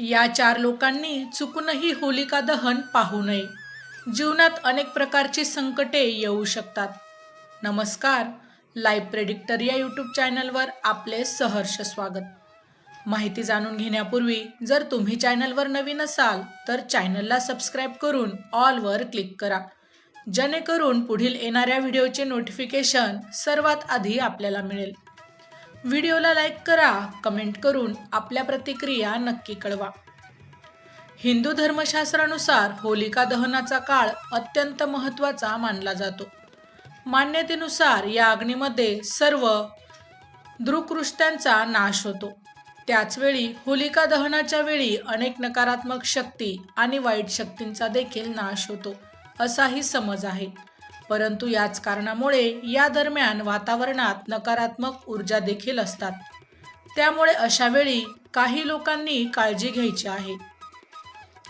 या चार लोकांनी चुकूनही होलिका दहन पाहू नये. जीवनात अनेक प्रकारची संकटे येऊ शकतात. नमस्कार लाईव्ह प्रेडिक्टर या यूट्यूब चॅनलवर आपले सहर्ष स्वागत. माहिती जाणून घेण्यापूर्वी जर तुम्ही चॅनलवर नवीन असाल तर चॅनलला सबस्क्राईब करून ऑलवर क्लिक करा. जेणेकरून पुढील येणाऱ्या व्हिडिओचे नोटिफिकेशन सर्वात आधी आपल्याला मिळेल. व्हिडिओला लाईक करा कमेंट करून आपल्या प्रतिक्रिया नक्की कळवा. हिंदू धर्मशास्त्रानुसार होलिका दहनाचा काळ अत्यंत महत्त्वाचा मानला जातो. मान्यतेनुसार या अग्नीमध्ये सर्व दृकृष्ट्यांचा नाश होतो. त्याचवेळी होलिका दहनाच्या वेळी अनेक नकारात्मक शक्ती आणि वाईट शक्तींचा देखील नाश होतो असाही समज आहे. परंतु याच कारणामुळे या दरम्यान वातावरणात नकारात्मक ऊर्जा देखील असतात. त्यामुळे अशा वेळी काही लोकांनी काळजी घ्यायची आहे.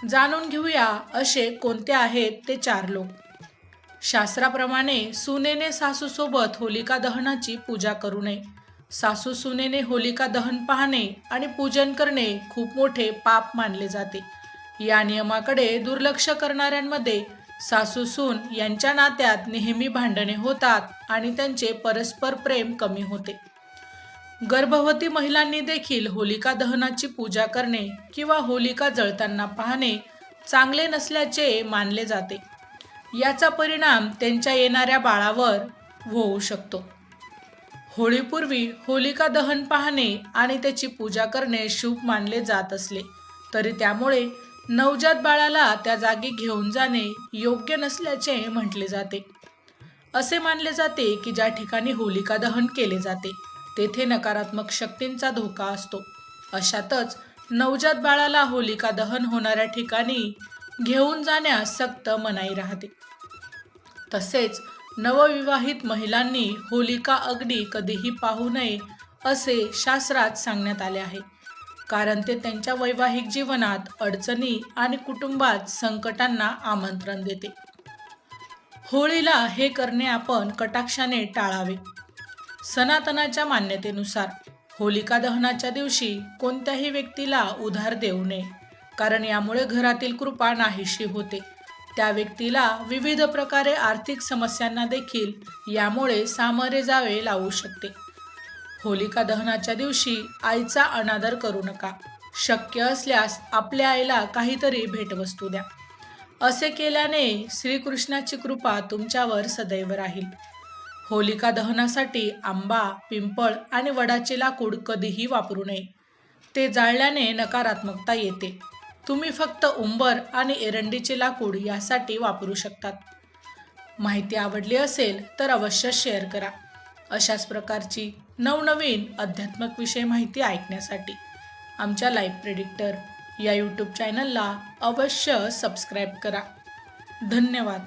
जाणून घेऊया असे कोणते आहेत ते चार लोक. शास्त्राप्रमाणे सुनेने सासूसोबत होलिका दहनाची पूजा करू नये. सासू सुनेने होलिका दहन पाहणे आणि पूजन करणे खूप मोठे पाप मानले जाते. या नियमाकडे दुर्लक्ष करणाऱ्यांमध्ये सासू सून यांच्या नात्यात नेहमी भांडणे होतात आणि त्यांचे परस्पर प्रेम कमी होते. गर्भवती महिलांनी देखील होलिका दहनाची पूजा करणे किंवा होलिका जळताना पाहणे चांगले नसल्याचे मानले जाते. याचा परिणाम त्यांच्या येणाऱ्या बाळावर होऊ शकतो. होळीपूर्वी होलिका दहन पाहणे आणि त्याची पूजा करणे शुभ मानले जात असले तरी त्यामुळे नवजात बाळाला त्या जागी घेऊन जाणे योग्य नसल्याचे म्हटले जाते. असे मानले जाते की ज्या ठिकाणी होलिका दहन केले जाते तेथे नकारात्मक शक्तींचा धोका असतो. अशातच नवजात बाळाला होलिका दहन होणाऱ्या ठिकाणी घेऊन जाण्यास सक्त मनाई राहते. तसेच नवविवाहित महिलांनी होलिका अगदी कधीही पाहू नये असे शास्त्रात सांगण्यात आले आहे. कारण ते त्यांच्या वैवाहिक जीवनात अडचणी आणि कुटुंबात संकटांना आमंत्रण देते. होळीला हे करणे आपण कटाक्षाने टाळावे. सनातनाच्या मान्यतेनुसार होलिका दहनाच्या दिवशी कोणत्याही व्यक्तीला उधार देऊ नये कारण यामुळे घरातील कृपा नाहीशी होते. त्या व्यक्तीला विविध प्रकारे आर्थिक समस्यांना देखील यामुळे सामोरे जावे लागू शकते. होलिका दहनाच्या दिवशी आईचा अनादर करू नका. शक्य असल्यास आपल्या आईला काहीतरी भेटवस्तू द्या. असे केल्याने श्रीकृष्णाची कृपा तुमच्यावर सदैव राहील. होलिका दहनासाठी आंबा पिंपळ आणि वडाचे लाकूड कधीही वापरू नये. ते जाळल्याने नकारात्मकता येते. तुम्ही फक्त उंबर आणि एरंडीचे लाकूड यासाठी वापरू शकतात. माहिती आवडली असेल तर अवश्य शेअर करा. अशाच प्रकारची नवनवीन अध्यात्मक विषय माहिती ऐकण्यासाठी आमच्या लाईव्ह प्रेडिक्टर या यूट्यूब चॅनलला अवश्य सबस्क्राईब करा. धन्यवाद.